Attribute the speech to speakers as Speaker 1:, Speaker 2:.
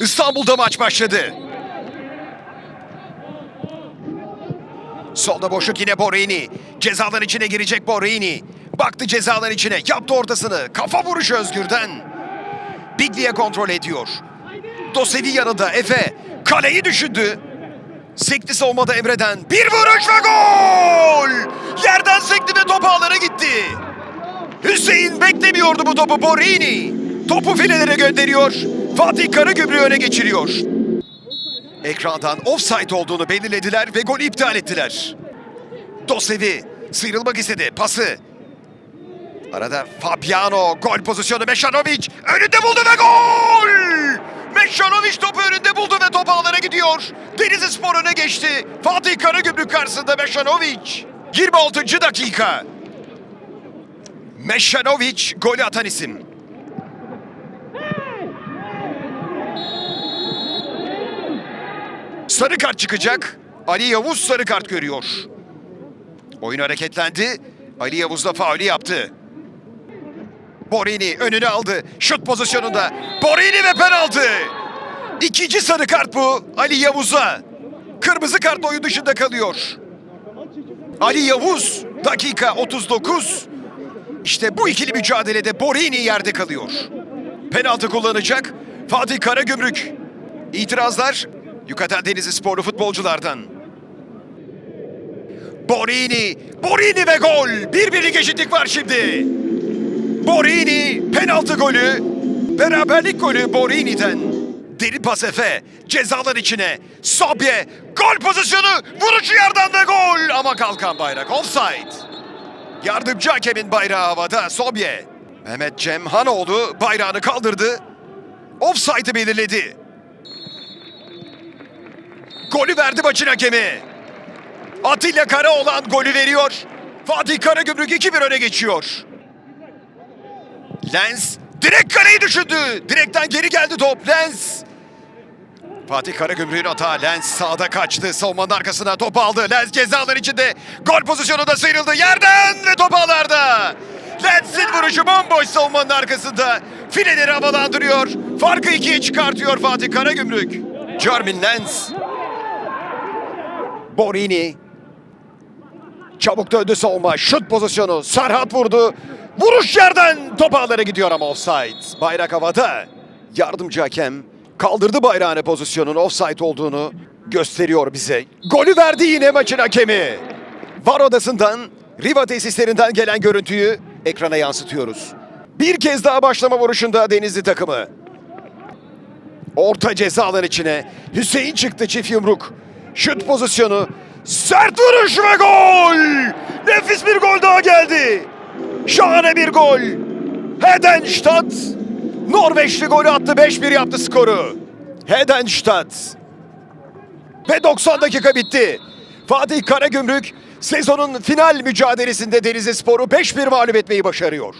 Speaker 1: İstanbul'da maç başladı. Solda boşluk yine Borini. Cezalar içine girecek Borini. Baktı cezalar içine. Yaptı ortasını. Kafa vuruşu Özgür'den. Biglia kontrol ediyor. Dosevi yanında Efe. Kaleyi düşündü. Sekti savunmada Emre'den. Bir vuruş ve gol! Yerden sekti ve top ağlara gitti. Hüseyin beklemiyordu bu topu Borini. Topu filelere gönderiyor. Fatih Karagümrük'ü öne geçiriyor. Ekrandan offside olduğunu belirlediler ve golü iptal ettiler. Dosevi sıyrılmak istedi. Pası. Arada Fabiano gol pozisyonu Mešanović önünde buldu ve gol! Mešanović topu önünde buldu ve top ağlara gidiyor. Denizli Spor öne geçti. Fatih Karagümrük karşısında Mešanović. 26. dakika. Mešanović golü atan isim. Sarı kart çıkacak. Ali Yavuz sarı kart görüyor. Oyun hareketlendi. Ali Yavuz da faulü yaptı. Borini önünü aldı. Şut pozisyonunda. Borini ve penaltı. İkinci sarı kart bu Ali Yavuz'a. Kırmızı kart oyun dışında kalıyor. Ali Yavuz dakika 39. İşte bu ikili mücadelede Borini yerde kalıyor. Penaltı kullanacak Fatih Karagümrük. İtirazlar Yucatan Denizli sporlu futbolculardan. Borini, Borini ve gol. Bir birlik eşitlik var şimdi. Borini penaltı golü. Beraberlik golü Borini'den. Deri pas Efe. Cezalar içine. Sobye. Gol pozisyonu. Vuruşu yerden ve gol. Ama kalkan bayrak. Offside. Yardımcı hakemin bayrağı havada. Sobye. Mehmet Cem Hanoğlu bayrağını kaldırdı. Offside'ı belirledi. Golü verdi maçın hakemi. Atilla Karaoğlan golü veriyor. Fatih Karagümrük 2-1 öne geçiyor. Lens direkt kaleyi düşündü. Direkten geri geldi top. Lens. Fatih Karagümrük'ün hata. Lens sağda kaçtı. Savunmanın arkasına topu aldı. Lens cezalar içinde. Gol pozisyonu da sıyrıldı. Yerden ve top ağlarda. Lens'in vuruşu bomboş savunmanın arkasında. Fileleri havalandırıyor. Farkı ikiye çıkartıyor Fatih Karagümrük. Jermin Lens. Borini. Çabuk döndü savunma. Şut pozisyonu. Serhat vurdu. Vuruş yerden top ağlara gidiyor ama offside. Bayrak havada. Yardımcı hakem kaldırdı bayrağını pozisyonun offside olduğunu gösteriyor bize. Golü verdi yine maçın hakemi. Var odasından, Riva tesislerinden gelen görüntüyü ekrana yansıtıyoruz. Bir kez daha başlama vuruşunda Denizli takımı. Orta ceza alan içine. Hüseyin çıktı çift yumruk. Şut pozisyonu. Sert vuruş ve gol! Nefis bir gol daha geldi. Şahane bir gol. Hedenstadt. Norveçli golü attı. 5-1 yaptı skoru. Hedenstadt. Ve 90 dakika bitti. Fatih Karagümrük sezonun final mücadelesinde Denizli Spor'u 5-1 mağlup etmeyi başarıyor.